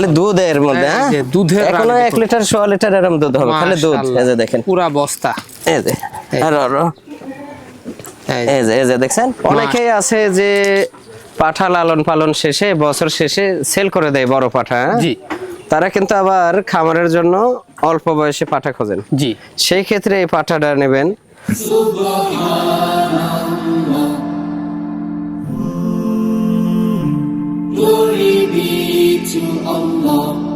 খালি দুধের মধ্যে হ্যাঁ? দুধের এখনও এক লিটার সোয়া লিটার এরম দুধ হবে খালি দুধ এই যে দেখেন। পুরা বস্তা। এই যে আর আর এই এই যে এই যে দেখছেন? অনেকেই আছে যে পাঠা লালন পালন শেষে বছর শেষে সেল করে দেয় বড় পাঠা হ্যাঁ? জি। তারা কিন্তু আবার খামারের জন্য অল্প বয়সে পাঠা খোঁজেন। জি। সেই ক্ষেত্রে এই পাঠাটা নেবেন। be to Allah.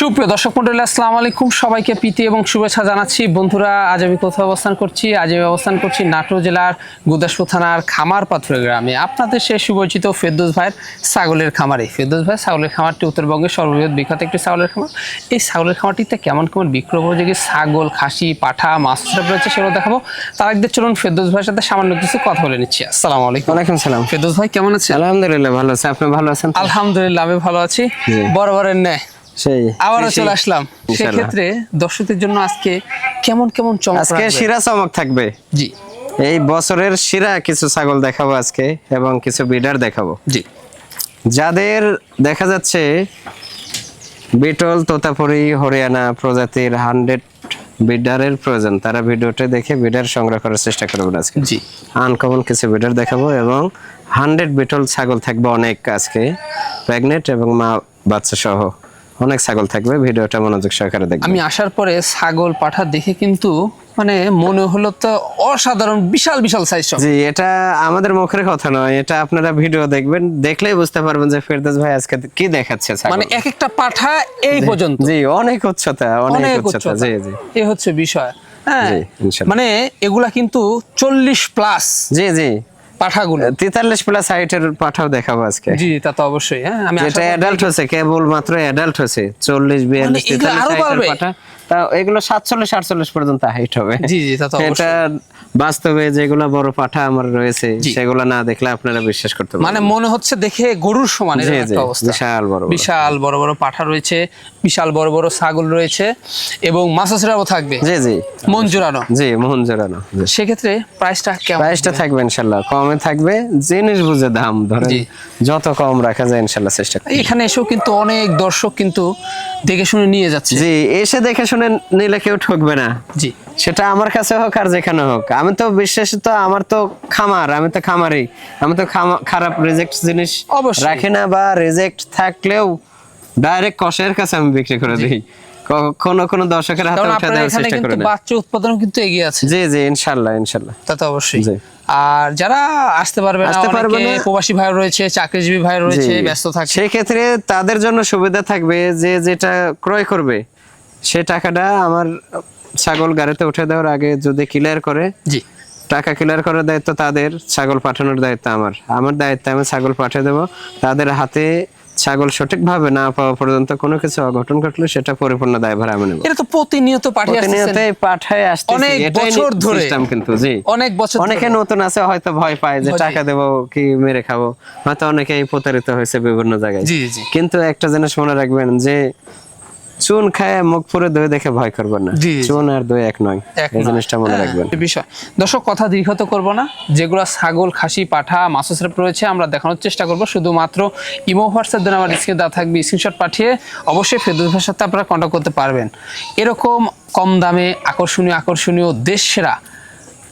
সুপ্রিয় দর্শক মন্ডলী আসসালামু আলাইকুম। সবাইকে প্রীতি এবং শুভেচ্ছা জানাচ্ছি। বন্ধুরা আজ আমি কোথাও অবস্থান করছি? আজ আমি অবস্থান করছি নাটোর জেলার গুদাসপুর থানার খামার পাথর গ্রামে। আপনাদের সে সুপরিচিত ফেরদৌস ভাইয়ের ছাগলের খামারে। ফেরদৌস ভাই ছাগলের খামারটি উত্তরবঙ্গের সর্ববৃহৎ বিখ্যাত একটি ছাগলের খামার। এই ছাগলের খামারটিতে কেমন কেমন বিক্রয়োপযোগী ছাগল খাসি পাঠা মাছ সব রয়েছে সেগুলো দেখাবো। তার আগে চলুন ফেরদৌস ভাইয়ের সাথে সামান্য কিছু কথা বলে নিচ্ছি। আসসালামু আলাইকুম। ওয়ালাইকুম সালাম। ফেরদৌস ভাই কেমন আছেন? আলহামদুলিল্লাহ ভালো আছে। আপনি ভালো আছেন আলহামদুলিল্লাহ আমি ভালো আছি। বরাবরের ন্যায়। সেই আবারও চলে আসলাম। সেক্ষেত্রে দর্শকদের জন্য আজকে কেমন কেমন চমক আজকে? শিরা চমক থাকবে। জি। এই বছরের শিরা কিছু ছাগল দেখাবো আজকে এবং কিছু বিডার দেখাবো। জি। যাদের দেখা যাচ্ছে বিটল তোতাপুরি হরিয়ানা প্রজাতির হান্ড্রেড বিডারের প্রয়োজন তারা ভিডিওটা দেখে বিডার সংগ্রহ করার চেষ্টা করবেন আজকে। জি। আনকমন কিছু বিডার দেখাবো এবং হান্ড্রেড বিটল ছাগল থাকবে অনেক আজকে প্রেগনেন্ট এবং মা বাচ্চা সহ অনেক ছাগল থাকবে ভিডিওটা মনোযোগ সহকারে দেখবেন। আমি আসার পরে ছাগল পাঠা দেখে কিন্তু মানে মনে হলো তো অসাধারণ বিশাল বিশাল সাইজ সব। জি এটা আমাদের মুখের কথা নয় এটা আপনারা ভিডিও দেখবেন দেখলেই বুঝতে পারবেন যে ফেরদৌস ভাই আজকে কি দেখাচ্ছে ছাগল। মানে এক একটা পাঠা এই পর্যন্ত। জি অনেক উচ্চতা অনেক উচ্চতা জি জি। এ হচ্ছে বিষয়। হ্যাঁ মানে এগুলা কিন্তু চল্লিশ প্লাস জি জি। পাঠাগুলো। তেতাল্লিশ প্লাস হাইটের পাঠাও দেখাবো আজকে। জি তা তো অবশ্যই হ্যাঁ আমি এটা অ্যাডাল্ট হচ্ছে কেবল মাত্র অ্যাডাল্ট হচ্ছে চল্লিশ বিয়াল্লিশ মানে তেতাল্লিশ হাইটের পাঠা। তা এগুলো সাতচল্লিশ আটচল্লিশ পর্যন্ত হাইট হবে। জি, জি। এটা বাস্তবে যেগুলো বড় পাঠা আমার রয়েছে সেগুলো না দেখলে আপনারা বিশ্বাস করতে পারবেন মানে মনে হচ্ছে দেখে গরুর সমান বিশাল বড়। বিশাল বড় বড় পাঠা রয়েছে বিশাল বড় বড় ছাগল রয়েছে এবং থাকবে। জি জি। মন জোড়ানো। জি মোহন জোড়ানো। জি। সেক্ষেত্রে প্রাইসটা কেমন প্রাইসটা থাকবে ইনশাল্লাহ। কমে থাকবে জিনিস বুঝে দাম ধরেন যত কম রাখা যায় ইনশাল্লাহ চেষ্টা এখানে এসেও কিন্তু অনেক দর্শক কিন্তু দেখে শুনে নিয়ে যাচ্ছে। জি এসে দেখে শুনে নিলে কেউ ঠকবে না। জি। সেটা আমার কাছে হোক আর যেখানে হোক। আমি তো বিশেষত আমার তো খামার আমি তো খামারি। আমি তো খারাপ রিজেক্ট জিনিস অবশ্যই। রাখি না বা রিজেক্ট থাকলেও ডাইরেক্ট কষের কাছে আমি বিক্রি করে দিই। কোনো কোনো দর্শকের হাতে উঠে দেওয়ার চেষ্টা করে বাচ্চা উৎপাদন কিন্তু এগিয়ে আছে। জি জি ইনশাল্লাহ ইনশাল্লাহ। তা তো অবশ্যই। জি। আর যারা আসতে পারবে না আসতে পারবে না। প্রবাসী ভাই রয়েছে চাকরিজীবী ভাই রয়েছে। ব্যস্ত থাকে। সেই ক্ষেত্রে তাদের জন্য সুবিধা থাকবে যে যেটা ক্রয় করবে। সে টাকাটা আমার ছাগল গাড়িতে উঠে দেওয়ার আগে যদি ক্লিয়ার করে জি। টাকা ক্লিয়ার করার দায়িত্ব তাদের ছাগল পাঠানোর দায়িত্ব আমার। আমার দায়িত্ব আমি ছাগল পাঠিয়ে দেবো। তাদের হাতে ছাগল সঠিকভাবে না পাওয়া পর্যন্ত কোনো কিছু অঘটন ঘটলে সেটা পরিপূর্ণ দায়ভার আমি নেব। এটা তো প্রতিনিয়ত পাঠিয়ে প্রতিনিয়ত পাঠায় আসতেছি। অনেক বছর ধরে। সিস্টেম কিন্তু জি। অনেক বছর অনেকে নতুন আছে হয়তো ভয় পায় যে টাকা দেবো কি মেরে খাব। হয়তো অনেকেই প্রতারিত হয়েছে বিভিন্ন জায়গায়। জি, জি। কিন্তু একটা জিনিস মনে রাখবেন যে চুন খায় মুখ পুরে দই দেখে ভয় করবেন না। চুন আর দই এক নয়। এই জিনিসটা মনে হ্যাঁ, রাখবেন। বিষয়। দর্শক কথা দীর্ঘত করব না। যেগুলো ছাগল খাসি পাঠা মাছসেপ রয়েছে আমরা দেখানোর চেষ্টা করব। শুধুমাত্র ইমো হোয়াটসঅ্যাপ দেন আমার স্ক্রিনে দেওয়া থাকবে। স্ক্রিনশট পাঠিয়ে অবশ্যই ভাইয়ের সাথে আপনারা কন্ট্যাক্ট করতে পারবেন। এরকম কম দামে আকর্ষণীয় আকর্ষণীয় দেশ সেরা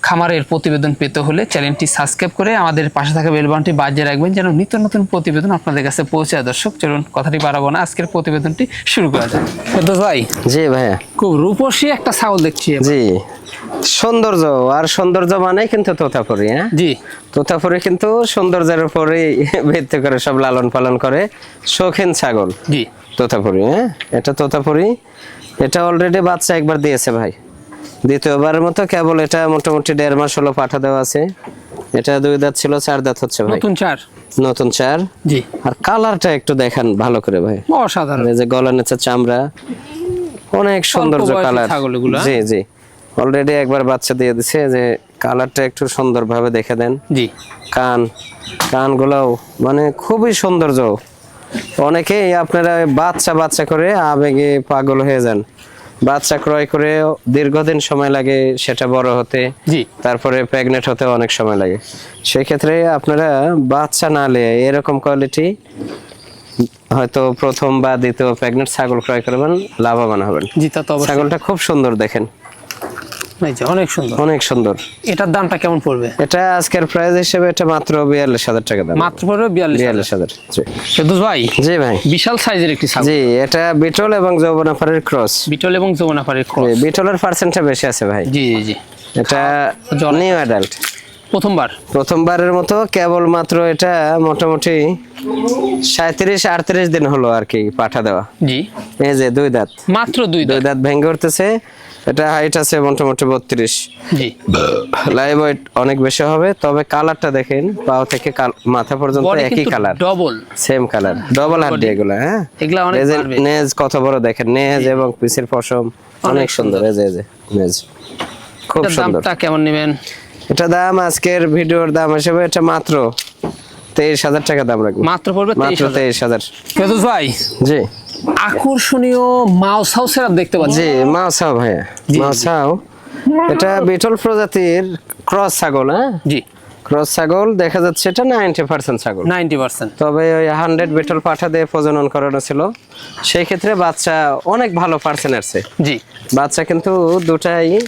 খামারের প্রতিবেদন পেতে হলে চ্যানেলটি সাবস্ক্রাইব করে আমাদের পাশে থাকা বেলবানটি বাজিয়ে রাখবেন যেন নিত্য নতুন প্রতিবেদন আপনাদের কাছে পৌঁছায় দর্শক চলুন কথাটি বাড়াবো না। আজকের প্রতিবেদনটি শুরু করা যায় ভাই জি ভাইয়া। খুব রূপসী একটা ছাগল দেখছি জি। সৌন্দর্য আর সৌন্দর্য মানে কিন্তু তোতাপুরি হ্যাঁ? জি। তোতাপুরি কিন্তু সৌন্দর্যের উপরে ভিত্তি করে সব লালন পালন করে শৌখিন ছাগল। জি। তোতাপুরি হ্যাঁ? এটা তোতাপুরি এটা অলরেডি বাচ্চা একবার দিয়েছে ভাই। দ্বিতীয়বারের মতো কেবল এটা মোটামুটি দেড় মাস হলো পাঠা দেওয়া আছে। এটা দুই দাঁত ছিল চার দাঁত হচ্ছে ভাই। নতুন চার? নতুন চার। জি। আর কালারটা একটু দেখান ভালো করে ভাই। অসাধারণ। এই যে গলা নিচে চামড়া অনেক সৌন্দর্য কালার। ছাগল জি জি। অলরেডি একবার বাচ্চা দিয়ে দিছে যে কালারটা একটু সুন্দরভাবে দেখে দেন। জি। কান কানগুলোও মানে খুবই সৌন্দর্য। অনেকেই আপনারা বাচ্চা বাচ্চা করে আবেগে পাগল হয়ে যান। বাচ্চা ক্রয় করে দীর্ঘদিন সময় লাগে সেটা বড় হতে জি। তারপরে প্রেগনেন্ট হতে অনেক সময় লাগে। সেই ক্ষেত্রে আপনারা বাচ্চা না নিয়ে এরকম কোয়ালিটি হয়তো প্রথম বা দ্বিতীয় প্রেগনেন্ট ছাগল ক্রয় করবেন লাভবান হবেন। জি তা তো ছাগলটা খুব সুন্দর দেখেন। অনেক সুন্দর। অনেক সুন্দর। এটার দামটা কেমন পড়বে? এটা আজকের প্রাইস হিসেবে এটা মাত্র বিয়াল্লিশ হাজার টাকা দাম। মাত্র পড়বে বিয়াল্লিশ বিয়াল্লিশ হাজার জি। ভাই জি ভাই। বিশাল সাইজের একটি ছাগল। জি এটা বিটল এবং যৌবনাফারের ক্রস বিটল এবং যমুনাপাড়ির ক্রস বিটলের পার্সেন্টটা বেশি আছে ভাই। জি জি জি। এটা নিউ অ্যাডাল্ট প্রথমবার? প্রথমবারের মতো কেবল মাত্র এটা মোটামুটি সাঁত্রিশ আটত্রিশ দিন হলো আর কি পাঠা দেওয়া। জি। এই যে দুই দাঁত। মাত্র দুই দুই দাঁত। দাঁত ভেঙে উঠতেছে। এটা হাইট আছে মোটামুটি বত্রিশ। জি। লাইভ ওয়েট অনেক বেশি হবে তবে কালারটা দেখেন পাও থেকে মাথা পর্যন্ত একই colour double same colour double হাড্ডি এগুলো হ্যাঁ? এগুলা অনেক। নেজ কত বড় দেখেন নেজ এবং পিসের পশম অনেক সুন্দর। এই যে এই যে নেজ। খুব সুন্দর। দামটা কেমন নেবেন? এটা দাম আজকের ভিডিওর দাম হিসেবে এটা মাত্র তেইশ হাজার টাকা দাম রাখব। মাত্র পড়বে তেইশ মাত্র তেইশ হাজার। ভাই জি। আকর্ষণীয় মাউস হাউসের দেখতে পাচ্ছি। জি মাছাও ভাইয়া। জি, জি। এটা বিটল প্রজাতির ক্রস ছাগল হ্যাঁ? জি। ক্রস ছাগল দেখা যাচ্ছে এটা নাইনটি পার্সেন্ট ছাগল। Ninety percent. তবে ওই হান্ড্রেড বিটল পাঠা দিয়ে প্রজনন করানো ছিল। সেই ক্ষেত্রে বাচ্চা অনেক ভালো পার্সেন্ট আসছে। জি। বাচ্চা কিন্তু দুটাই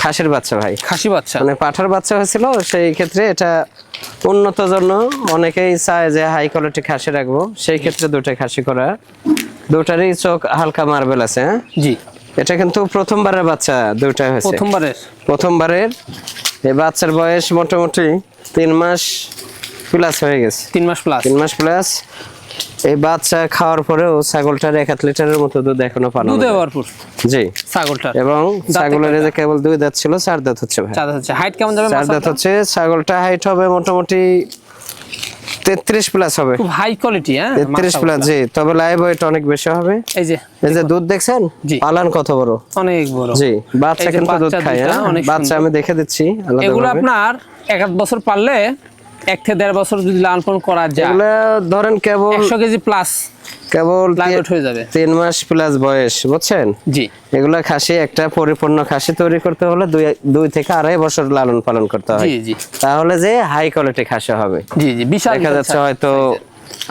খাসির বাচ্চা ভাই। খাসি বাচ্চা। মানে পাঠার বাচ্চা হয়েছিল সেই ক্ষেত্রে এটা উন্নত জন্য অনেকেই চায় যে হাই কোয়ালিটি খাসি রাখব। সেই ক্ষেত্রে দুটাই খাসি করা দুটারই চোখ হালকা মার্বেল আছে হ্যাঁ? জি। এটা কিন্তু প্রথমবারের বাচ্চা দুটাই হয়েছে। প্রথমবারের। প্রথমবারের। এই বাচ্চার বয়স মোটামুটি তিন মাস প্লাস হয়ে গেছে। তিন মাস প্লাস তিন মাস প্লাস এই বাচ্চা খাওয়ার পরেও ছাগলটার এক লিটারের মতো দুধ এখনও পানো দুধে ভরপুর। জি। ছাগলটার। এবং ছাগলের যে কেবল দুই দাঁত ছিল চার দাঁত হচ্ছে ভাই। চাঁদা হচ্ছে। হাইট কেমন যাবে চার দাঁত হচ্ছে ছাগলটা হাইট হবে মোটামুটি তেত্রিশ প্লাস হবে। খুব হাই কোয়ালিটি হ্যাঁ? তেত্রিশ প্লাস জি। তবে লাইভ ওয়েট অনেক বেশি হবে। এই যে এই যে দুধ দেখছেন? জি। পালান কত বড়? অনেক বড়। জি বাচ্চা কিন্তু দুধ খায় হ্যাঁ? বাচ্চা আমি দেখে দিচ্ছি এগুলো আপনার এক আধ বছর পারলে এক থেকে দেড় বছর যদি লালন পালন করা যায় ধরেন কেবল একশো কেজি প্লাস কেবল লাইট হয়ে যাবে। তিন মাস প্লাস বয়স বুঝছেন? জি। এগুলা খাসি একটা পরিপূর্ণ খাসি তৈরি করতে হলে দুই দুই থেকে আড়াই বছর লালন পালন করতে হয়। জি জি। তাহলে যে হাই কোয়ালিটি খাসি হবে। জি জি বিশাল দেখা যাচ্ছে হয়তো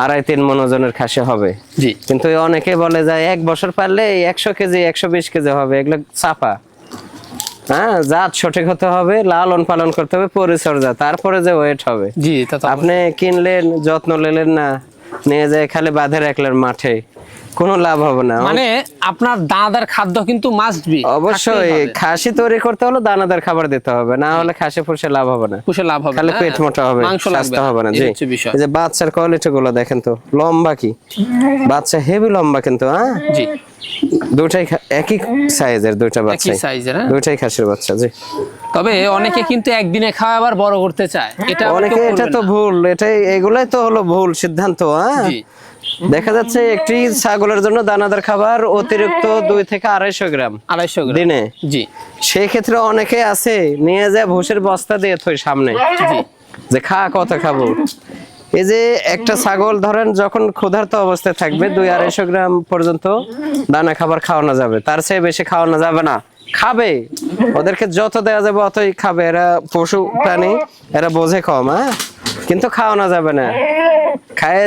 আড়াই তিন মন ওজনের খাসি হবে। জি। কিন্তু অনেকে বলে যায় এক বছর পারলে একশো কেজি একশো বিশ কেজি হবে এগুলো চাপা। হ্যাঁ জাত সঠিক হতে হবে লালন পালন করতে হবে পরিচর্যা তারপরে যে ওয়েট হবে। জি তা আপনি কিনলেন যত্ন নিলেন না নিয়ে যায় খালি বাঁধে রাখলেন মাঠে। কোনো লাভ হবে না। মানে আপনার দানাদার খাদ্য কিন্তু মাস্ট বি অবশ্যই খাসি তৈরি করতে হলে দানাদার খাবার দিতে হবে না হলে খাসি লাভ হবে না। পুষে লাভ হবে খালি পেট মোটা হবে স্বাস্থ্য হবে না জি। এই যে বাচ্চার কোয়ালিটি গুলো দেখেন তো লম্বা কি? বাচ্চা হেভি লম্বা কিন্তু হ্যাঁ? জি। দুটাই একই সাইজের দুইটা বাচ্চা একই সাইজের হ্যাঁ? দুইটাই খাসির বাচ্চা জি। তবে অনেকে কিন্তু একদিনে খাওয়া আবার বড় করতে চায়। এটা অনেকে এটা তো ভুল এটাই এগুলাই তো হলো ভুল সিদ্ধান্ত হ্যাঁ? জি। দেখা যাচ্ছে একটি ছাগলের জন্য দানাদার খাবার অতিরিক্ত দুই থেকে আড়াইশো গ্রাম আড়াইশো গ্রাম। দিনে। জি। সেই ক্ষেত্রে অনেকে আছে নিয়ে যায় ভুসের বস্তা দিয়ে থই সামনে। যে খা কত খাব? এই যে একটা ছাগল ধরেন যখন ক্ষুধার্ত অবস্থায় থাকবে দুই আড়াইশো গ্রাম পর্যন্ত দানা খাবার খাওয়ানো যাবে। তার চেয়ে বেশি খাওয়ানো যাবে না। খাবে। ওদেরকে যত দেওয়া যাবে অতই খাবে। এরা পশু প্রাণী এরা বোঝে কম হ্যাঁ? কিন্তু খাওয়ানো যাবে না। খায়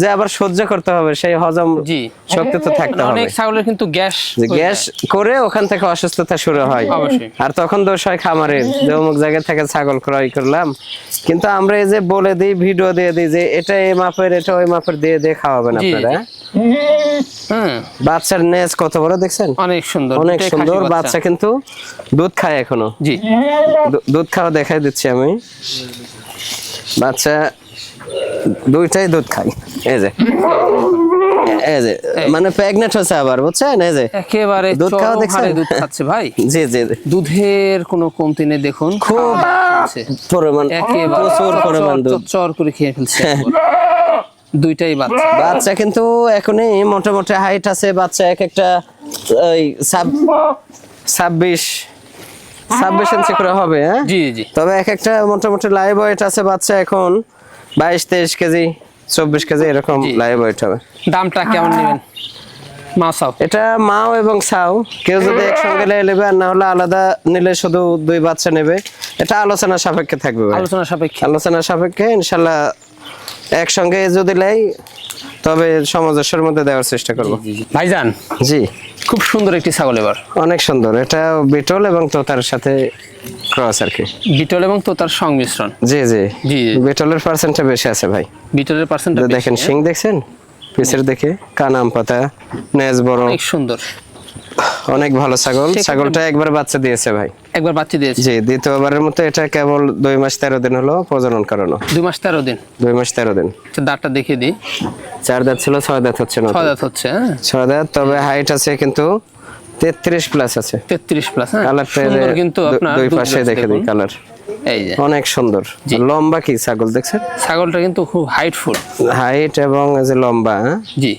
যে আবার সহ্য করতে হবে সেই হজম জি। শক্তি তো থাকতে হবে। অনেক ছাগলের কিন্তু গ্যাস গ্যাস করে ওখান থেকে অসুস্থতা শুরু হয়। আর তখন দোষ হয় খামারের যে অমুক জায়গা থেকে ছাগল ক্রয় করলাম। কিন্তু আমরা এই যে বলে দিই ভিডিও দিয়ে দিই যে এটা এই মাপের এটা ওই মাপের দিয়ে দিয়ে খাওয়াবেন আপনারা। বাচ্চার নেজ কত বড় দেখছেন? অনেক সুন্দর অনেক সুন্দর। বাচ্চা কিন্তু দুধ খায় এখনও। জি। দুধ খাওয়া দেখাই দিচ্ছি আমি। বাচ্চা দুইটাই দুধ খায় এই যে। এই যে মানে প্রেগনেন্ট হচ্ছে আবার বুঝছেন? এই যে। একেবারে দুধ খাওয়া দেখছেন? দুধ খাচ্ছে ভাই। জি জি। দুধের কোনো কমতি নেই দেখুন। খুব পরিমাণ প্রচুর পরিমাণ দুধ। চর করে খেয়ে ফেলছে। দুইটাই বাচ্চা। বাচ্চা কিন্তু এখনই মোটামুটি হাইট আছে বাচ্চা এক একটা ওই ছাব- ছাব্বিশ ছাব্বিশ ইঞ্চি করে হবে হ্যাঁ? জি জি। তবে এক একটা মোটামুটি লাইভ ওয়েট আছে বাচ্চা এখন। বাইশ তেইশ কেজি চব্বিশ কেজি এরকম। লাইভ ওয়েট হবে। দামটা কেমন নেবেন? মাসাও এটা মাও এবং সাও কেউ যদি একসঙ্গে নেবে আর না হলে আলাদা নিলে শুধু দুই বাচ্চা নেবে। এটা আলোচনা সাপেক্ষে থাকবে আলোচনা সাপেক্ষে। আলোচনা সাপেক্ষে ইনশাল্লাহ একসঙ্গে যদি নেই তবে সামঞ্জস্যের মধ্যে দেওয়ার চেষ্টা করব। ভাইজান জি। খুব সুন্দর একটি ছাগল এবার। অনেক সুন্দর। এটা বিটল এবং তোতার সাথে ক্রস আর কি। বিটল এবং তোতার সংমিশ্রণ। জি জি। জি। বিটলের পার্সেন্টটা বেশি আছে ভাই। বিটলের পার্সেন্ট এটা দেখেন শিং দেখছেন? পিছের দেখে কানাম পাতা নেজ বড়। অনেক সুন্দর। অনেক ভালো ছাগল। ছাগলটা একবার বাচ্চা দিয়েছে ভাই। একবার বাচ্চা দিয়েছে। জি দ্বিতীয়বারের মতো এটা কেবল দুই মাস তেরো দিন হলো প্রজনন করানো। দুই মাস তেরো দিন। দুই মাস তেরো দিন। আচ্ছা, দাঁতটা দেখিয়ে দিই। চার দাঁত ছিল ছয় দাঁত হচ্ছে না ছয় দাঁত হচ্ছে হ্যাঁ। ছয় দাঁত তবে হাইট আছে কিন্তু তেত্রিশ প্লাস আছে। তেত্রিশ প্লাস হ্যাঁ? কালারটা সুন্দর কিন্তু আপনার দুই পাশে দেখে দিই কালার এই যে। অনেক সুন্দর। লম্বা কি ছাগল দেখছেন? ছাগলটা কিন্তু খুব হাইটফুল। হাইট এবং যে লম্বা হ্যাঁ? জি।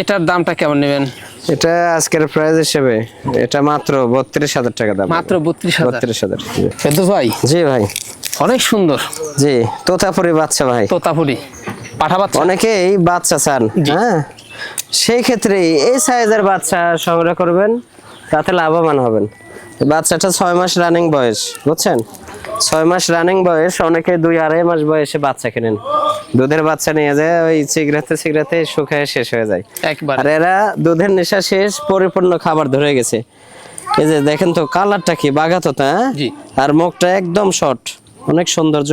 এটার দামটা কেমন নেবেন? এটা আজকের প্রাইস হিসেবে এটা মাত্র বত্রিশ হাজার টাকা দাম। মাত্র বত্রিশ হাজার। বত্রিশ হাজার। ফেরদৌস ভাই? জি ভাই। অনেক সুন্দর। জি তোতাপুরি বাচ্চা ভাই। তোতাপুরি। পাঠা বাচ্চা? অনেকেই বাচ্চা চান হ্যাঁ? সেই ক্ষেত্রে এই সাইজের বাচ্চা সংগ্রহ করবেন তাতে লাভবান হবেন। বাচ্চাটা ছয় মাস রানিং বয়স বুঝছেন? ছয় মাস রানিং বয়স অনেকে দুই আড়াই মাস বয়সে বাচ্চা কেনেন। দুধের বাচ্চা নিয়ে যায় ওই সিগড়াতে সিগড়াতে শুকায় শেষ হয়ে যায়। একবার। আর এরা দুধের নেশা শেষ পরিপূর্ণ খাবার ধরে গেছে। এই যে দেখেন তো কালারটা কি বাগাতোতা হ্যাঁ? আর মুখটা একদম শর্ট অনেক সৌন্দর্য।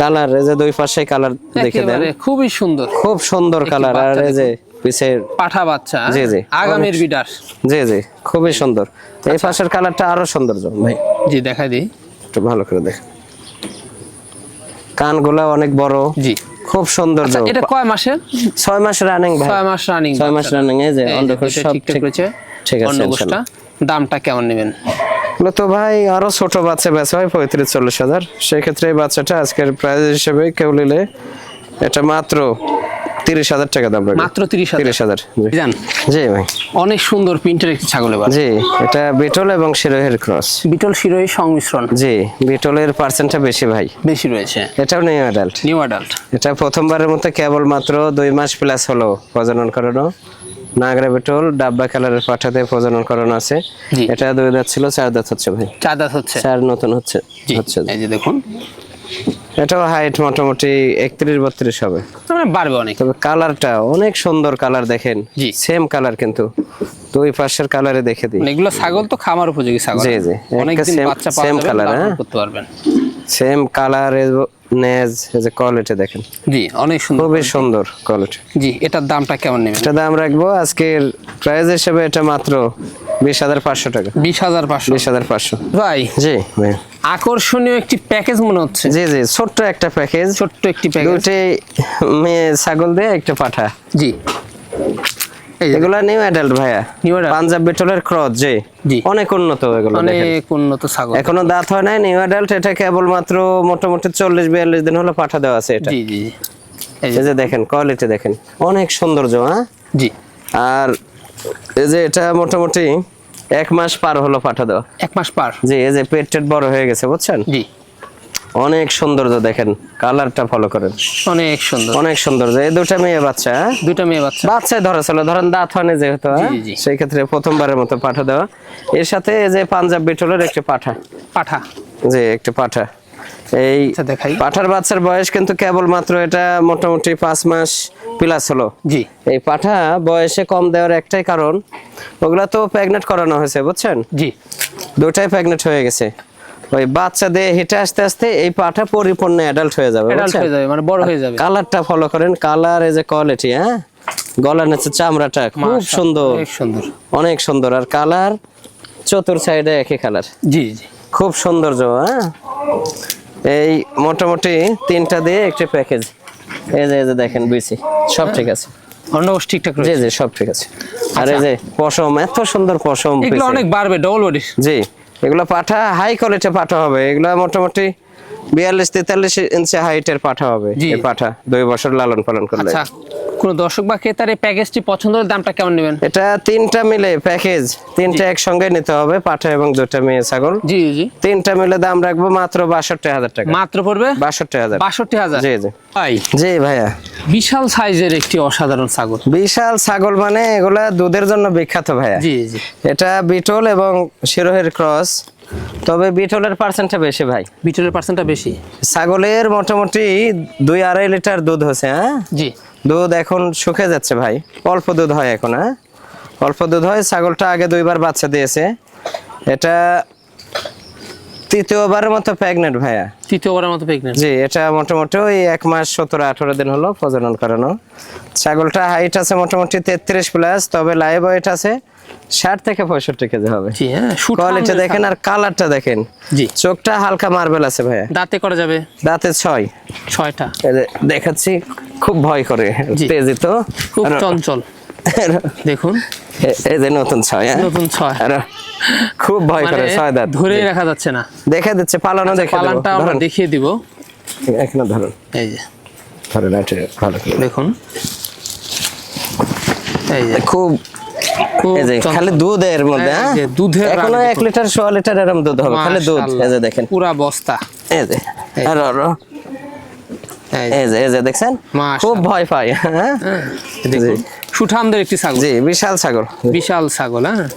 কালার এই যে দুই পাশে কালার দেখে দেন। খুবই সুন্দর। খুব সুন্দর কালার আর এই যে পিছের পাঠা বাচ্চা জি, জি। আগামীর বিডার। জি জি খুবই সুন্দর। এই পাশের কালারটা আরও সৌন্দর্য ভাই। জি দেখাই দিই। একটু ভালো করে দেখ। কানগুলা অনেক বড়। জি। খুব সৌন্দর্য আচ্ছা, এটা কয় মাসের? মাস রানিং ভাই। ছয় মাস রানিং ছয় মাস রানিং এই যে অন্ডকোষ সব ঠিক রয়েছে ঠিক আছে দামটা কেমন নেবেন? তো ভাই আরও ছোট বাচ্চা বেচা হয় পঁয়ত্রিশ চল্লিশ হাজার। সেক্ষেত্রে এই বাচ্চাটা আজকের প্রাইস হিসেবে কেউ নিলে এটা মাত্র তিরিশ হাজার টাকা দাম মাত্র তিরিশ হাজার। তিরিশ হাজার। জি। জান? জি ভাই। অনেক সুন্দর প্রিন্টের একটি ছাগল এবার জি এটা বিটল এবং শিরোহের ক্রস। বিটল শিরোহী সংমিশ্রণ। জি বিটলের পার্সেন্টটা বেশি ভাই। বেশি রয়েছে। এটাও নিউ অ্যাডাল্ট নিউ অ্যাডাল্ট এটা প্রথমবারের মতো কেবল মাত্র দুই মাস প্লাস হলো প্রজনন করানো। নাগরা বিটল ডাব্বা কালারের পাঠাতে প্রজনন করানো আছে। এটা দুই দাঁত ছিল চার দাঁত হচ্ছে ভাই। চার দাঁত হচ্ছে। চার নতুন হচ্ছে। হচ্ছে। এই যে দেখুন। এটাও হাইট মোটামুটি একত্রিশ বত্রিশ হবে। মানে বাড়বে অনেক। তবে কালারটা অনেক সুন্দর কালার দেখেন। জি। সেম কালার কিন্তু। ওই পাশের কালারে দেখে দিই। মানে এগুলো ছাগল তো খামার উপযোগী ছাগল। জি, জি। অনেক একটা same- বাচ্চা পাওয়া যাবে হ্যাঁ? করতে পারবেন। সেম কালার নেজ যে কোয়ালিটি দেখেন। জি অনেক সুন্দর খুবই সুন্দর কোয়ালিটি জি এটার দামটা কেমন নেবেন? এটা দাম রাখব আজকের প্রাইস হিসেবে এটা মাত্র বিশ হাজার পাঁচশো টাকা। বিশ হাজার পাঁচশো। বিশ হাজার পাঁচশো। ভাই জি ভাই। আকর্ষণীয় একটি প্যাকেজ মনে হচ্ছে। জি জি ছোট্ট একটা প্যাকেজ ছোট্ট একটি প্যাকেজ দুটি মেয়ে ছাগল দিয়ে একটা পাঠা। জি। এগুলা নিউ অ্যাডাল্ট ভাইয়া। Adult? পাঞ্জাব বিটলের ক্রস জি। অনেক উন্নত এগুলো অনেক উন্নত ছাগল। এখনও দাঁত হয় নাই নিউ অ্যাডাল্ট এটা কেবল মাত্র মোটামুটি চল্লিশ বিয়াল্লিশ দিন হলো পাঠা দেওয়া আছে এটা। জি জি জি। এই যে এই যে দেখেন কোয়ালিটি দেখেন। অনেক সৌন্দর্য হ্যাঁ? জি। আর এই যে এটা মোটামুটি এক মাস পার হলো পাঠা দেওয়া। এক মাস পার। জি এই যে পেট টেট বড় হয়ে গেছে বুঝছেন? জি। অনেক সৌন্দর্য দেখেন কালারটা ফলো করেন। অনেক সুন্দর। অনেক সৌন্দর্য এই দুটা মেয়ে বাচ্চা হ্যাঁ? দুইটা মেয়ে বাচ্চা। বাচ্চায় ধরা ছিল ধরেন দাঁত হয়নি যেহেতু হ্যাঁ? সেই ক্ষেত্রে প্রথমবারের মতো পাঠা দেওয়া। এর সাথে যে পাঞ্জাব বিটলের একটি পাঠা। পাঠা। যে একটি পাঠা। এই আচ্ছা দেখাই। পাঠার বাচ্চার বয়স কিন্তু কেবল মাত্র এটা মোটামুটি পাঁচ মাস প্লাস হলো। জি। এই পাঠা বয়সে কম দেওয়ার একটাই কারণ ওগুলা তো প্রেগনেন্ট করানো হয়েছে বুঝছেন? জি। দুটাই প্রেগনেন্ট হয়ে গেছে। ওই বাচ্চা দিয়ে হেঁটে আসতে আসতে এই পাঠা পরিপূর্ণ অ্যাডাল্ট হয়ে যাবে অ্যাডাল্ট হয়ে যাবে মানে বড় হয়ে যাবে। কালারটা ফলো করেন কালার এজ এ কোয়ালিটি হ্যাঁ? গলার নিচে চামড়াটা খুব সুন্দর। সুন্দর। অনেক সুন্দর। আর কালার চতুর সাইডে একই কালার জি জি। খুব সৌন্দর্য হ্যাঁ? এই মোটামুটি তিনটা দিয়ে একটি প্যাকেজ এই যে এই যে দেখেন বুঝছি। সব ঠিক আছে। অন্নকোষ ঠিকঠাক জি রয়েছে। জি সব ঠিক আছে। আর এই যে পশম এত সুন্দর পশম এগুলো অনেক বাড়বে ডবল বডির জি। এগুলো পাঠা হাই কোয়ালিটি পাঠা হবে। এগুলো মোটামুটি বিয়াল্লিশ তেতাল্লিশ ইঞ্চি হাইটের পাঠা হবে পাঠা। দুই বছর লালন পালন করলে। আচ্ছা কোন দর্শক বা ক্রেতার এই প্যাকেজটি পছন্দ হলে দামটা কেমন নেবেন? এটা তিনটা মিলে প্যাকেজ। তিনটা একসঙ্গে নিতে হবে পাঠা এবং দুটা মেয়ে ছাগল। জি জি। তিনটা মিলে দাম রাখব মাত্র বাষট্টি হাজার টাকা। মাত্র পড়বে? বাষট্টি হাজার। বাষট্টি হাজার? জি জি। ভাই। জি ভাইয়া। বিশাল সাইজের একটি অসাধারণ ছাগল। বিশাল ছাগল মানে এগুলা দুধের জন্য বিখ্যাত ভাইয়া। জি জি। এটা বিটল এবং শিরোহের ক্রস। তবে বিটলের পার্সেন্টটা বেশি ভাই। বিটলের পার্সেন্টটা বেশি। ছাগলের মোটামুটি দুই আড়াই লিটার দুধ হচ্ছে হ্যাঁ? জি। দুধ এখন শুকে যাচ্ছে ভাই। অল্প দুধ হয় এখন হ্যাঁ? অল্প দুধ হয় ছাগলটা আগে দুইবার বাচ্চা দিয়েছে। এটা তৃতীয়বারের মতো প্রেগনেন্ট ভাইয়া। তৃতীয়বারের মতো প্রেগনেন্ট জি এটা মোটামুটি ওই এক মাস সতেরো আঠারো দিন হলো প্রজনন করানো। ছাগলটা হাইট আছে মোটামুটি তেত্রিশ প্লাস তবে লাইভ ওয়েট আছে ষাট থেকে পঁয়ষট্টি কেজি হবে। জি হ্যাঁ কোয়ালিটি দেখেন আর কালারটা দেখেন। জি। চোখটা হালকা মার্বেল আছে ভাইয়া। দাঁতে করা যাবে? দাঁতে ছয়। ছয়টা। দেখাচ্ছি খুব ভয় করে। তেজি তো। খুব চঞ্চল। দেখুন। এই যে নতুন ছয় হ্যাঁ? নতুন ছয়। খুব ভয় করে মানে ছয় দাঁত। ধরেই রাখা যাচ্ছে না। দেখে দিচ্ছে পালানো দেখে পালানটা আমরা দেখিয়ে দিব। এখানে ধরুন। এই যে। ধরুন এটা ভালো দেখুন। এই যে। খুব এই যে খালি দুধের মধ্যে এই হ্যাঁ? যে দুধের রানী এখনও লিটার সোয়া লিটার এরকম দুধ হবে খালি দুধ। এই যে দেখেন। পুরা বস্তা। এই যে আর আর এই যে, এই যে দেখছেন? খুব ভয় পায় হ্যাঁ? দেখুন সুঠামদের একটি ছাগল। জি বিশাল ছাগল। বিশাল ছাগল হ্যাঁ?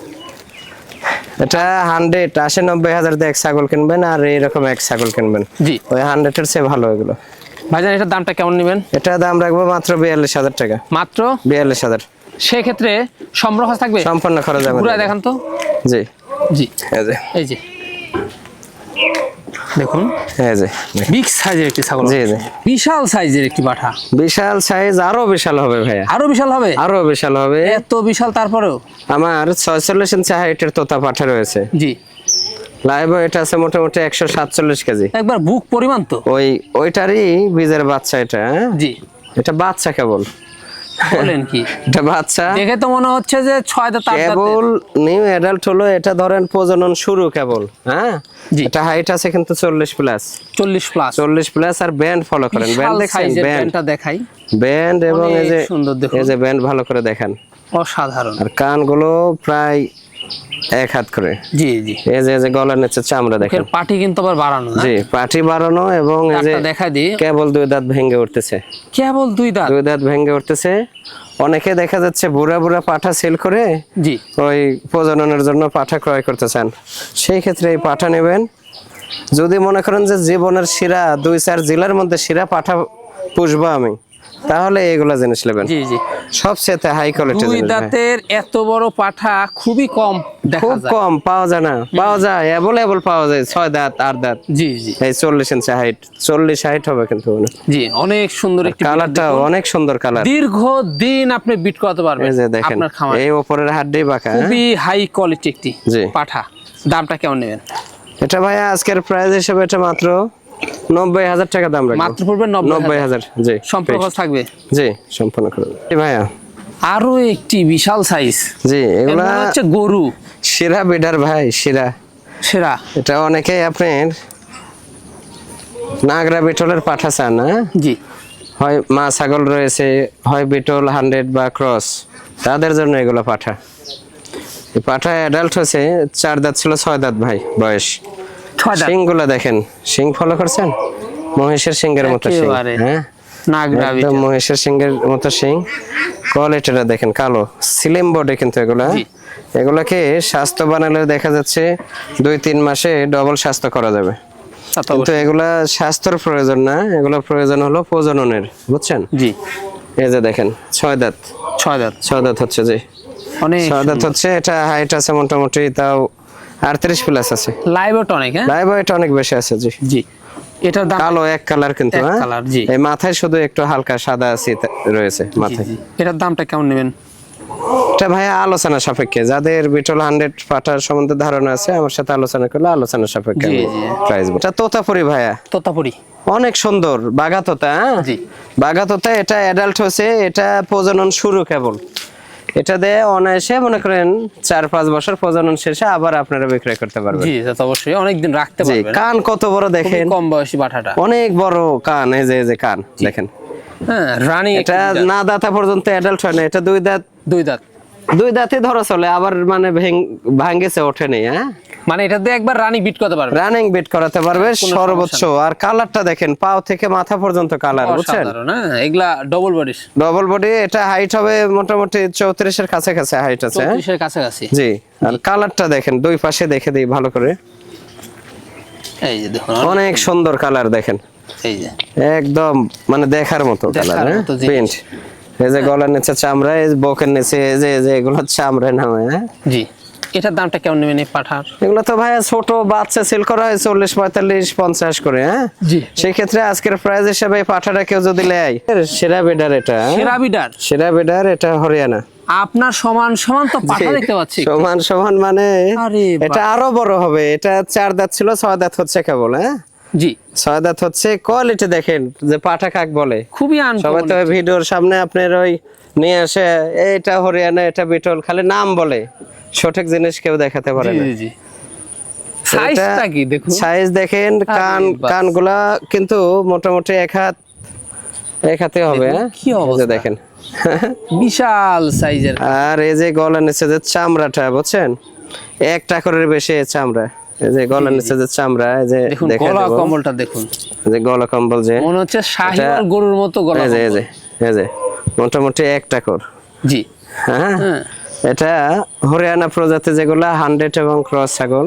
এটা হান্ড্রেড আশি নব্বই হাজার দিয়ে এক ছাগল কিনবেন আর এইরকম এক ছাগল কিনবেন। জি। ওই হান্ড্রেডের চেয়ে ভালো এগুলো। ভাইজান এটার দামটা কেমন নেবেন? এটা দাম রাখব মাত্র বিয়াল্লিশ হাজার টাকা। মাত্র? বিয়াল্লিশ হাজার। সেক্ষেত্রে সম্পর্ক থাকবে? সম্পন্ন খরচ যাবে পুরা দেখান তো। জি। জি। এই যে। এই যে। দেখুন। এই যে। বিগ সাইজের একটি ছাগল। জি, জি। বিশাল সাইজের একটি পাঠা। বিশাল সাইজ আরও বিশাল হবে ভাইয়া। আরও বিশাল হবে? আরও বিশাল হবে। এত বিশাল তারপরেও? আমার ছয়চল্লিশ ইঞ্চি হাইটের তোতা পাঠা রয়েছে। জি। লাইভ এটা আছে মোটামুটি একশো সাতচল্লিশ কেজি। একবার বুক পরিমাণ তো। ওই ওইটারই বীজের বাচ্চা এটা হ্যাঁ? জি। এটা বাচ্চা কেবল। বলেন কি? এটা বাচ্চা দেখে তো মনে হচ্ছে যে ছয় দাঁত কেবল নিউ অ্যাডাল্ট হলো এটা ধরেন প্রজনন শুরু কেবল হ্যাঁ। এটা হাইট আছে কিন্তু চল্লিশ প্লাস চল্লিশ প্লাস চল্লিশ প্লাস আর ব্যান্ড ফলো করেন। ব্যান্ড ব্যান্ড ব্যান্ডটা দেখাই। ব্যান্ড এবং এই যে সুন্দর দেখুন। এই যে ব্যান্ড ভালো করে দেখেন। অসাধারণ। আর কানগুলো প্রায় এক হাত করে। জি জি। এই যে এই যে গলার নিচে চামড়া দেখেন। পাটি কিন্তু আবার বাড়ানো জি পাটি বাড়ানো এবং এই যে দেখা দিই। কেবল দুই দাঁত ভেঙে উঠতেছে। কেবল দুই দাঁত? দুই দাঁত ভেঙে উঠতেছে। অনেকে দেখা যাচ্ছে বুড়া বুড়া পাঠা সেল করে জি। ওই প্রজননের জন্য পাঠা ক্রয় করতে চান। সেই ক্ষেত্রে এই পাঠা নেবেন। যদি মনে করেন যে জীবনের শিরা দুই চার জেলার মধ্যে শিরা পাঠা পুষবো আমি। তাহলে এগুলা জিনিস নেবেন। জি জি। সবচেয়ে হাই কোয়ালিটি দুই দাঁতের এত বড় পাঠা খুবই কম দেখা খুব কম পাওয়া যায় না। পাওয়া যায় অ্যাভেলেবল পাওয়া যায় ছয় দাঁত আট দাঁত। জি জি। এই চল্লিশ ইঞ্চি হাইট চল্লিশ হাইট হবে কিন্তু জি অনেক সুন্দর একটি কালারটা অনেক সুন্দর কালার দীর্ঘ দিন আপনি বিট করাতে পারবেন। এই যে দেখেন আপনার খামার। এই ওপরের হাড্ডি বাঁকা হ্যাঁ? খুবই হাই কোয়ালিটি একটি পাঠা। দামটা কেমন নেবেন? এটা ভাইয়া আজকের প্রাইস হিসেবে এটা মাত্র নব্বই হাজার টাকা দাম রাখব। মাত্র পড়বে নব্বই নব্বই হাজার জি সম্পর্ক থাকবে? জি সম্পূর্ণ করে ভাইয়া। আরও একটি বিশাল সাইজ জি এগুলা হচ্ছে গরু। শিরা বিডার ভাই শিরা সেরা। এটা অনেকেই আপনার নাগরা বিটলের পাঠা চান হ্যাঁ? জি। হয় মা ছাগল রয়েছে হয় বিটল হান্ড্রেড বা ক্রস তাদের জন্য এগুলো পাঠা। পাঠা অ্যাডাল্ট হয়েছে চার দাঁত ছিল ছয় দাঁত ভাই বয়স। শিংগুলো দেখেন শিং ফলো করছেন? মহিষের সিংহের মতো শিং হ্যাঁ? একদম মহিষের সিংহের মতো শিং। কোয়ালিটিটা দেখেন কালো। সিলিম বডি কিন্তু এগুলা এগুলাকে স্বাস্থ্য বানালে দেখা যাচ্ছে দুই তিন মাসে ডবল স্বাস্থ্য করা যাবে। কিন্তু এগুলা স্বাস্থ্যর প্রয়োজন না এগুলো প্রয়োজন হলো প্রজননের বুঝছেন? জি। এই যে দেখেন ছয় দাঁত। ছয় দাঁত। ছয় দাঁত হচ্ছে জি। অনেক ছয় দাঁত হচ্ছে এটা হাইট আছে মোটামুটি তাও আটত্রিশ প্লাস আছে। লাইভ অনেক হ্যাঁ? লাইভ ওয়েট অনেক বেশি আছে জি। জি। এটার দাম কালো এক কালার কিন্তু হ্যাঁ? কালার, জি। এই মাথায় শুধু একটু হালকা সাদা শীত রয়েছে মাথায়। এটার দামটা কেমন নেবেন? এটা ভাইয়া আলোচনা সাপেক্ষে। যাদের বিটল হান্ড্রেড পাটার সম্বন্ধে ধারণা আছে আমার সাথে আলোচনা করলে আলোচনা সাপেক্ষে জি, জি। প্রাইস এটা তোতাপুরি ভাইয়া। তোতাপুরি। অনেক সুন্দর বাঘা তোতা হ্যাঁ? জি। বাঘা তোতা এটা অ্যাডাল্ট হয়েছে এটা প্রজনন শুরু কেবল। এটা দিয়ে অনায়াসে মনে করেন চার পাঁচ বছর প্রজনন শেষে আবার আপনারা বিক্রয় করতে পারবেন। জি তা তো অবশ্যই অনেকদিন রাখতে পারবেন। কান কত বড় দেখেন? কম বয়সী বাটাটা অনেক বড় কান এই যে এই যে কান দেখেন। হ্যাঁ রানী এটা না দাতা পর্যন্ত অ্যাডাল্ট হয় না এটা দুই দাঁত। দুই দাঁত। দুই দাঁতে ধরা চলে আবার মানে ভেঙে ভাঙ্গেছে ওঠেনি হ্যাঁ? মানে এটা দিয়ে একবার রানী বিট করতে পারবে। রানিং বিট করাতে পারবে সর্বোচ্চ। আর কালারটা দেখেন পাও থেকে মাথা পর্যন্ত কালার বুঝছেন? হ্যাঁ এগুলা ডবল বডির ডবল বডি এটা হাইট হবে মোটামুটি চৌত্রিশের কাছে কাছে হাইট আছে হ্যাঁ? চৌত্রিশের কাছাকাছি। জি আর কালারটা দেখেন দুই পাশে দেখে দিই ভালো করে। এই যে দেখুন অনেক সুন্দর। কালার দেখেন। এই যে। একদম মানে দেখার মতো কালার প্রিন্ট এই যে গলার নিচে চামড়া এই বকের নিচে এই যে এই যে এগুলো চামড়া নামে হ্যাঁ? জি। এটার দামটা কেমন নেবেন এই পাঠার? এগুলো তো ভাই ছোট বাচ্চা সেল করা হয় চল্লিশ পঁয়তাল্লিশ পঞ্চাশ করে হ্যাঁ? জি। সেই ক্ষেত্রে আজকের প্রাইস হিসেবে পাঠাটা কেউ যদি নেয় সেরা বেডার এটা হ্যাঁ? সেরা বেডার সেরা বেডার এটা হরিয়ানা। আপনার সমান সমান তো পাঠা দেখতে পাচ্ছি। সমান সমান মানে এটা আরও বড় হবে এটা চার দাঁত ছিল ছয় দাঁত হচ্ছে কেবল হ্যাঁ? জি। ছয় হচ্ছে কোয়ালিটি দেখেন যে পাঠা কাক বলে। খুবই সবাই তো ভিডিওর সামনে আপনার ওই নিয়ে আসে এটা হরিয়ানা এটা বিটল খালি নাম বলে। সঠিক জিনিস কেউ দেখাতে পারে না। জি সাইজটা কি দেখুন? সাইজ দেখেন কান কানগুলা কিন্তু মোটামুটি এক হাত এক হাতে হবে হ্যাঁ? কি অবস্থা। দেখেন। বিশাল সাইজের। আর এই যে গলার নিচে যে চামড়াটা বুঝছেন? এক টাকরের বেশি চামড়া। এই যে গলার নিচে যে চামড়া এই যে দেখুন গলা কম্বলটা দেখুন। যে গলা কম্বল যে মনে হচ্ছে শাহিওয়াল গরুর মতো গলা এই যে এই যে এই যে মোটামুটি জি। হ্যাঁ? হ্যাঁ। এটা হরিয়ানা প্রজাতি যেগুলা হান্ড্রেড এবং ক্রস ছাগল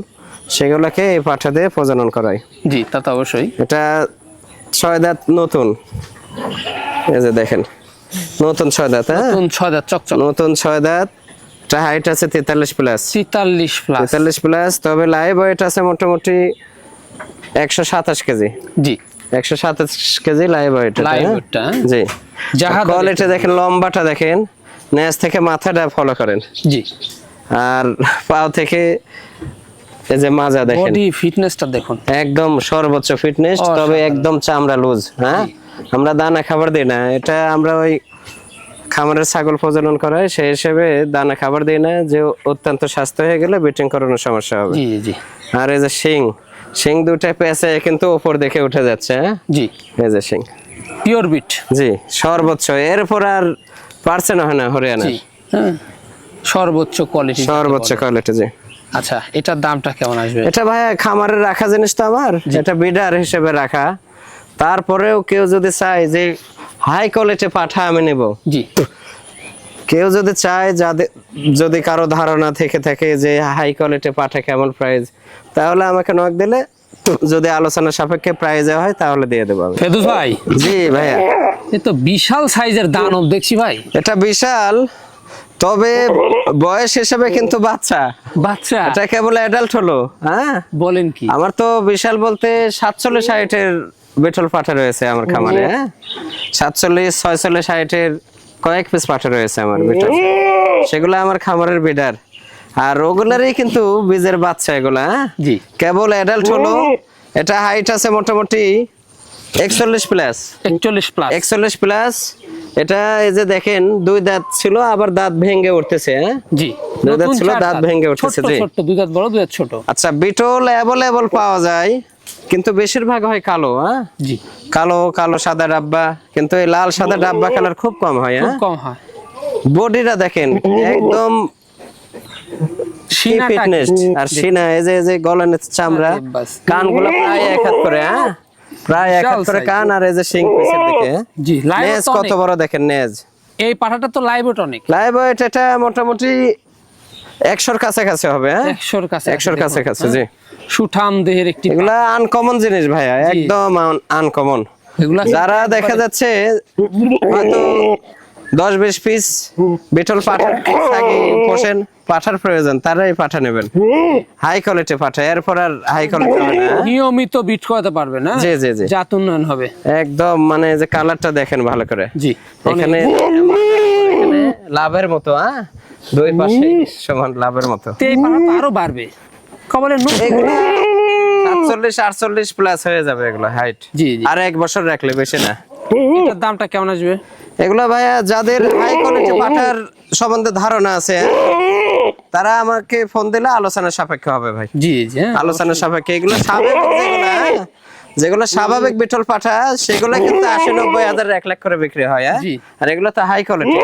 সেগুলোকে এই পাঠা দিয়ে প্রজনন করায়। জি তা তো অবশ্যই। এটা ছয় দাঁত নতুন। এই যে দেখেন নতুন ছয় দাঁত হ্যাঁ? নতুন ছয় দাঁত চকচক। নতুন ছয় দাঁত এটা হাইট আছে তেতাল্লিশ প্লাস তেতাল্লিশ প্লাস তেতাল্লিশ প্লাস তবে লাইভ ওয়েট আছে মোটামুটি একশো সাতাশ কেজি। জি। একশো সাতাশ কেজি লাইভ ওয়েট weight হ্যাঁ? জি। জাহাজ কোয়ালিটি দেখেন লম্বাটা দেখেন নেজ থেকে মাথাটা ফলো করেন। জি। আর পাও থেকে এই যে মাজা দেখেন। বডি ফিটনেসটা দেখুন। একদম সর্বোচ্চ ফিটনেস তবে একদম চামড়া লুজ হ্যাঁ? আমরা দানা খাবার দিই না এটা আমরা ওই খামারের ছাগল প্রজনন করাই সেই হিসেবে দানা খাবার দিই না যে অত্যন্ত স্বাস্থ্য হয়ে গেলে বিটিং করানোর সমস্যা হবে। জি জি। আর এই যে শিং শিং দুটা পেঁচে কিন্তু ওপর দেখে উঠে যাচ্ছে হ্যাঁ? জি। এই যে শিং। পিওর বিট জি সর্বোচ্চ এরপর আর পারছে না হয় না হরিয়ানা হ্যাঁ। সর্বোচ্চ কোয়ালিটি সর্বোচ্চ কোয়ালিটি জি। আচ্ছা এটার দামটা কেমন আসবে? এটা ভাই খামারে রাখা জিনিস তো আমার এটা বিডার হিসেবে রাখা। তারপরেও কেউ যদি চায় যে হাই কোয়ালিটি পাঠা আমি নেব। জি। কেউ যদি চায় যাদের যদি কারও ধারণা থেকে থাকে যে হাই কোয়ালিটি পাঠা কেমন প্রাইস তাহলে আমাকে নক দিলে যদি আলোচনা সাপেক্ষে প্রাইজে হয় তাহলে দিয়ে দেবো আমি। ফেদুস ভাই। জি ভাইয়া। এ তো বিশাল সাইজের দানব দেখছি ভাই। এটা বিশাল তবে বয়স হিসেবে কিন্তু বাচ্চা। বাচ্চা। এটা কেবল অ্যাডাল্ট হলো হ্যাঁ? বলেন কি? আমার তো বিশাল বলতে সাতচল্লিশ হাইটের বেটল পাঠা রয়েছে আমার খামারে। হ্যাঁ? সাতচল্লিশ ছয়চল্লিশ হাইটের কয়েক পিস পাঠা রয়েছে আমার বেটল সেগুলো আমার খামারের বিডার আর ওগুলারই কিন্তু বীজের বাচ্চা এগুলা হ্যাঁ? জি। কেবল অ্যাডাল্ট হলো এটা হাইট আছে মোটামুটি একচল্লিশ প্লাস একচল্লিশ প্লাস একচল্লিশ প্লাস এটা এই যে দেখেন দুই দাঁত ছিল আবার দাঁত ভেঙে উঠতেছে হ্যাঁ? জি। দুই দাঁত ছিল, দাঁত ভেঙে উঠেছে, জি। ছোট্ট দুই দাঁত বড় দুই দাঁত ছোট। আচ্ছা বিটল অ্যাভেলেবল পাওয়া যায়। কিন্তু বেশিরভাগ হয় কালো হ্যাঁ? জি। কালো কালো সাদা ডাব্বা কিন্তু এই লাল সাদা ডাব্বা কালার খুব কম হয় খুব হ্যাঁ কম হয়। বডিটা দেখেন একদম ফিটনেস আর সিনা এই যে যে গলার নিচে চামড়া। কানগুলো প্রায় এক হাত করে হ্যাঁ? প্রায় এক হাত করে কান আর এই যে পিছের দিকে? জি নেজ কত বড় দেখেন নেজ। এই পাঠাটা তো লাইভ লাইভ এটা মোটামুটি একশোর কাছাকাছি হবে হ্যাঁ? একশোর কাছে একশোর কাছাকাছি জি। হ্যাঁ? সুঠাম দেহের একটি এগুলা আনকমন জিনিস ভাইয়া একদম আনকমন যারা দেখা যাচ্ছে হয়তো দশ বিশ পিস বিটল পাঠার পোষেন পাঠার প্রয়োজন তারাই পাঠা নেবেন। হাই কোয়ালিটি পাঠা এরপর আর হাই কোয়ালিটি হবে না নিয়মিত বিট করাতে পারবে না? জি, জি, জি। জাত উন্নয়ন হবে। একদম মানে যে কালারটা দেখেন ভালো করে। জি। এখানে এখানে লাভের মতো হ্যাঁ? দুই পাশে সমান লাভের মতো। এই আরও বাড়বে। কবলে সাতচল্লিশ আটচল্লিশ প্লাস হয়ে যাবে এগুলো হাইট জি জি। আর এক বছর রাখলে বেশি না। এটার দামটা কেমন আসবে? এগুলো ভাইয়া যাদের হাই কোয়ালিটি পাঠার সম্বন্ধে ধারণা আছে তারা আমাকে ফোন দিলে আলোচনা সাপেক্ষে হবে ভাই। জি জি হ্যাঁ আলোচনা সাপেক্ষে এগুলো সাবেক যেগুলো হ্যাঁ, স্বাভাবিক বিটল পাঠা সেগুলো কিন্তু আশি নব্বই হাজার এক লাখ করে বিক্রি হয় হ্যাঁ। আর এগুলো তো হাই কোয়ালিটি